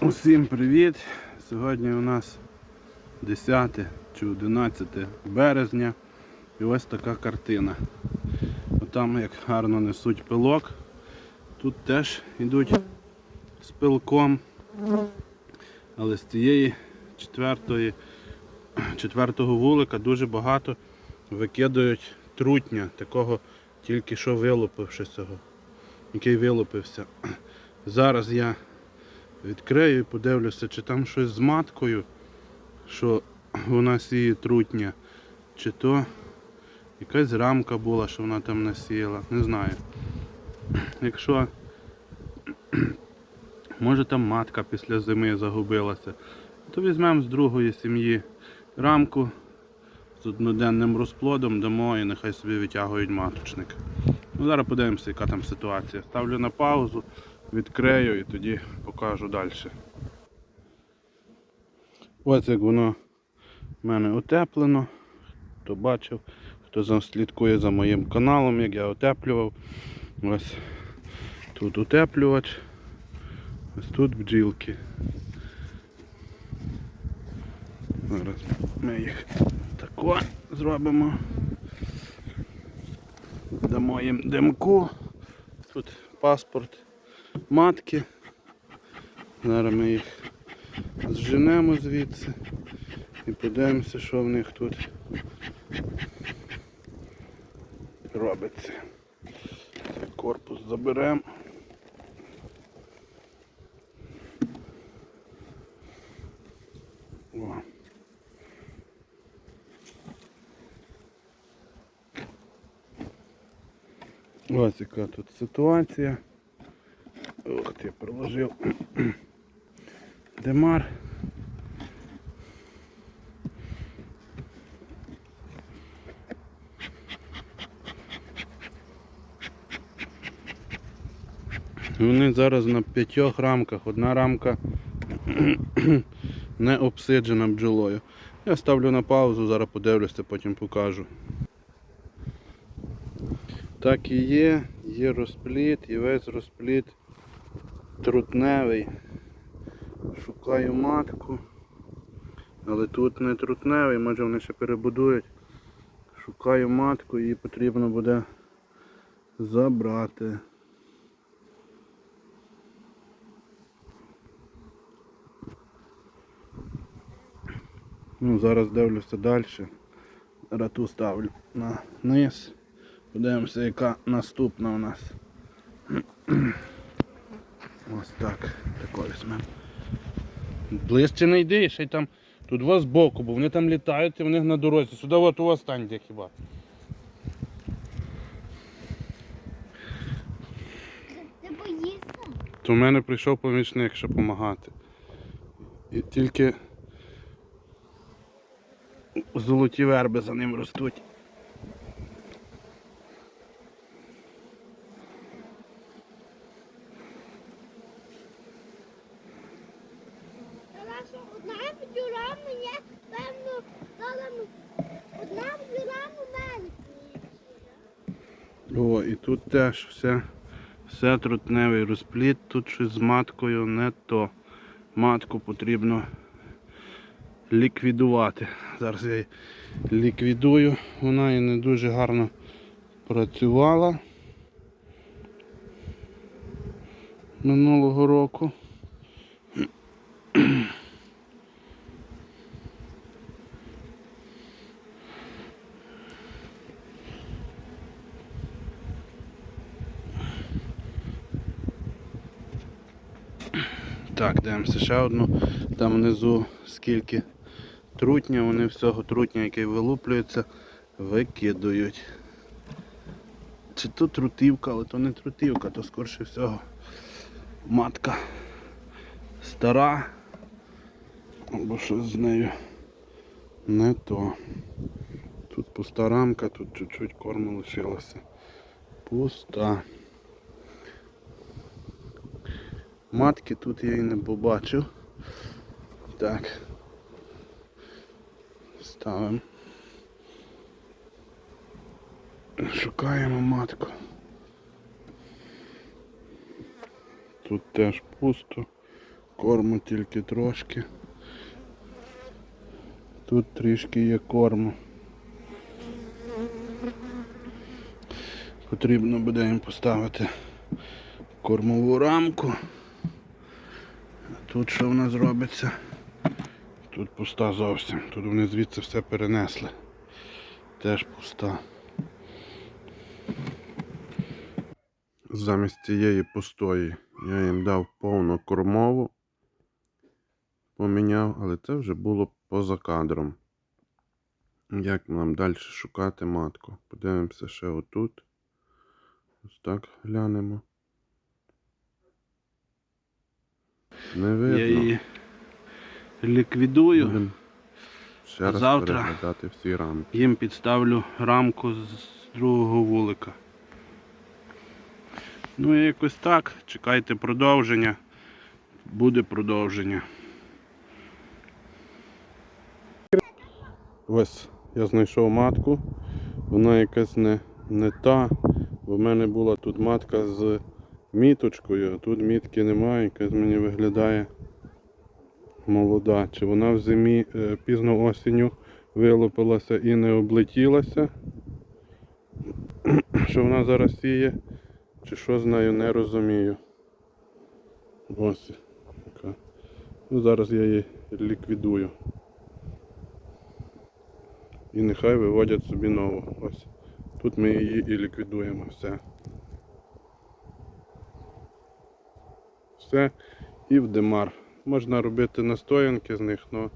Усім привіт! Сьогодні у нас 10 чи 11 березня і ось така картина. Там як гарно несуть пилок. Тут теж йдуть з пилком. Але з цієї четвертої, четвертого вулика дуже багато викидають трутня, такого тільки що вилупившого, який вилупився. Зараз я відкрию і подивлюся, чи там щось з маткою, що вона сіє трутня, чи то якась рамка була, що вона там насіяла, не знаю. Якщо може там матка після зими загубилася, то візьмемо з другої сім'ї рамку з одноденним розплодом, дамо і нехай собі витягують маточник. Ну, зараз подивимося, яка там ситуація. Ставлю на паузу, відкрию і тоді покажу далі. Ось як воно в мене утеплено. Хто бачив, хто слідкує за моїм каналом, як я утеплював. Ось тут утеплювач. Ось тут бджілки. Зараз ми їх тако зробимо. Дамо їм димку. Тут паспорт матки. Зараз ми їх зженемо звідси і подивимося, що в них тут робиться. Корпус заберемо. Ось яка тут ситуація. Ти, проложив демар. Вони зараз на п'ятьох рамках. Одна рамка не обсиджена бджолою. Я ставлю на паузу, зараз подивлюся, потім покажу. Так і є, є розпліт, і весь розпліт трутневий. Шукаю матку. Але тут не трутневий, може вони ще перебудують. Шукаю матку, її потрібно буде забрати. Ну, зараз дивлюся далі. Зараз ту ставлю на низ. Подивимося, яка наступна у нас. Ось так. Такою візьмемо. Ближче не йди, ще й там. Тут вас збоку, бо вони там літають і в них на дорозі. Сюди от у вас станьте хіба. Ти боїшся? То в мене прийшов помічник, щоб допомагати. І тільки золоті верби за ним ростуть. Тому що одна бджола мені, певно, дала одна бджола у мене. О, і тут теж все, все трутневий розпліт, тут щось з маткою не то. Матку потрібно ліквідувати. Зараз я її ліквідую. Вона і не дуже гарно працювала минулого року. Так, дивимося ще одну. Там внизу скільки трутня, вони всього трутня, який вилуплюється, викидують. Чи то трутівка, але то не трутівка, то скорше всього матка стара. Або щось з нею не то. Тут пуста рамка, тут чуть-чуть корму лишилося. Пуста. Матки тут я і не побачив. Так. Ставимо. Шукаємо матку. Тут теж пусто. Корму тільки трошки. Тут трішки є корму. Потрібно буде їм поставити кормову рамку. Тут що в нас робиться? Тут пуста зовсім. Тут вони звідси все перенесли. Теж пуста. Замість цієї пустої я їм дав повну кормову, поміняв, але це вже було поза кадром. Як нам далі шукати матку? Подивимося ще отут. Ось так глянемо. Не видно. Я її ліквідую, Будемо ще раз Завтра. переглядати всі рамки. їм підставлю рамку з другого вулика. Ну і якось так. Чекайте продовження. Буде продовження. Ось я знайшов матку. Вона якась не, не та. Бо в мене була тут матка з міточкою, а тут мітки немає, якась мені виглядає молода. Чи вона в зимі е, пізно осінню вилупилася і не облетілася. Що вона зараз сіє, чи що з нею не розумію. Ось. Ну, зараз я її ліквідую. І нехай виводять собі нову. Ось. Тут ми її і ліквідуємо. Все. Все. І в демар. Можна робити настоянки з них, але